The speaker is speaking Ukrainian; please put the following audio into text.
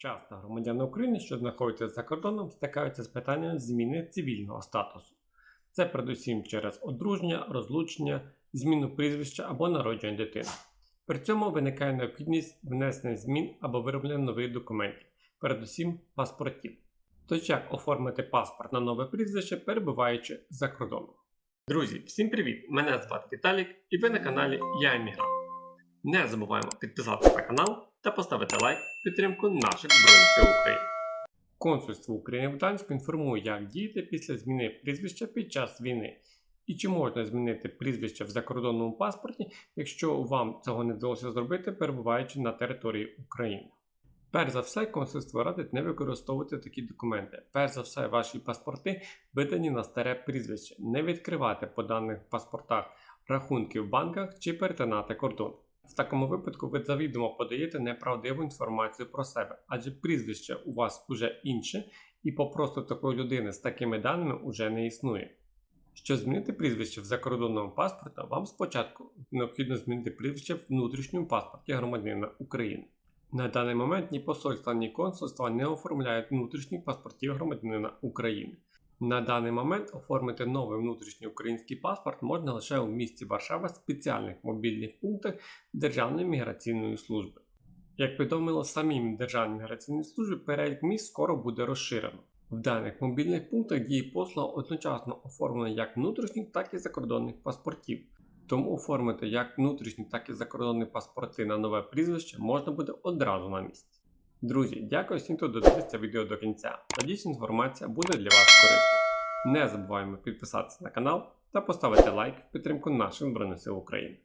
Часто громадяни України, що знаходяться за кордоном, стикаються з питанням зміни цивільного статусу. Це передусім через одруження, розлучення, зміну прізвища або народження дитини. При цьому виникає необхідність внесення змін або вироблення нових документів, передусім паспортів. Тож як оформити паспорт на нове прізвище, перебуваючи за кордоном. Друзі, всім привіт! Мене звати Віталік і ви на каналі Я Емігрант. Не забуваємо підписатися на канал та поставити лайк в підтримку наших Збройних сил України. Консульство України в Гданську інформує, як діяти після зміни прізвища під час війни. І чи можна змінити прізвище в закордонному паспорті, якщо вам цього не вдалося зробити, перебуваючи на території України. Перш за все, консульство радить не використовувати такі документи. Перш за все, ваші паспорти видані на старе прізвище, не відкривати по даних паспортах рахунки в банках чи перетинати кордон. В такому випадку ви завідомо подаєте неправдиву інформацію про себе, адже прізвище у вас уже інше, і попросту такої людини з такими даними уже не існує. Щоб змінити прізвище в закордонному паспорті, вам спочатку необхідно змінити прізвище в внутрішньому паспорті громадянина України. На даний момент ні посольства, ні консульства не оформляють внутрішніх паспортів громадянина України. На даний момент оформити новий внутрішній український паспорт можна лише у місті Варшава спеціальних мобільних пунктах Державної міграційної служби. Як повідомило самі Державні міграційні служби, перелік міст скоро буде розширено. В даних мобільних пунктах діє послуга одночасно оформлення як внутрішніх, так і закордонних паспортів. Тому оформити як внутрішні, так і закордонні паспорти на нове прізвище можна буде одразу на місці. Друзі, дякую всім, хто додивився відео до кінця. Надіюсь, інформація буде для вас корисною. Не забуваємо підписатися на канал та поставити лайк в підтримку наших Збройних сил України.